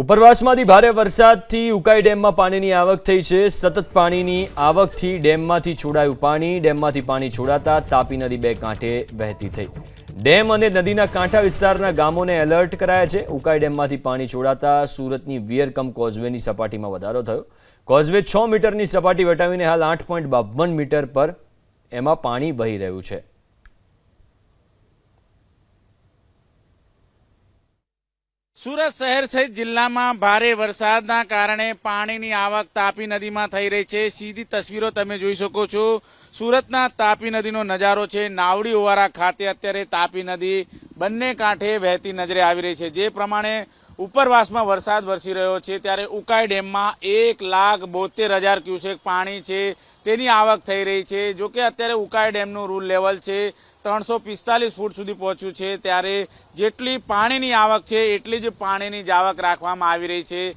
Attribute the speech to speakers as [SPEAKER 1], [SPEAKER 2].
[SPEAKER 1] ઉપરવાસમાંથી ભારે વરસાદથી ઉકાઈ ડેમમાં પાણીની આવક થઈ છે. સતત પાણીની આવકથી ડેમમાંથી છોડાયું પાણી. ડેમમાંથી પાણી છોડાતા તાપી નદી બે કાંઠે વહેતી થઈ. ડેમ અને નદીના કાંઠા વિસ્તારના ગામોને એલર્ટ કરાયા છે. ઉકાઈ ડેમમાંથી પાણી છોડાતા સુરતની વિયરકમ કોઝવેની સપાટીમાં વધારો થયો. કોઝવે છ મીટરની સપાટી વટાવીને હાલ આઠ મીટર પર એમાં પાણી વહી રહ્યું છે.
[SPEAKER 2] સુરત શહેર સહિત જિલ્લામાં ભારે વરસાદના કારણે પાણીની આવક તાપી નદીમાં થઈ રહી છે. સીધી તસવીરો તમે જોઈ શકો છો. સુરતના તાપી નદીનો નજારો છે. નાવડી ઓવારા ખાતે અત્યારે તાપી નદી બંને કાંઠે વહેતી નજરે આવી રહી છે. જે પ્રમાણે ઉપરવાસમાં વરસાદ વરસી રહ્યો છે, ત્યારે ઉકાઈ ડેમમાં એક લાખ બોતેર હજાર ક્યુસેક પાણી છે. તેની આવક થઈ રહી છે. જો કે અત્યારે ઉકાઈ ડેમનું રૂલ લેવલ છે, ત્રણસો પિસ્તાલીસ ફૂટ સુધી પહોંચ્યું છે. ત્યારે જેટલી પાણીની આવક છે, એટલી જ પાણીની જ આવક રાખવામાં આવી રહી છે.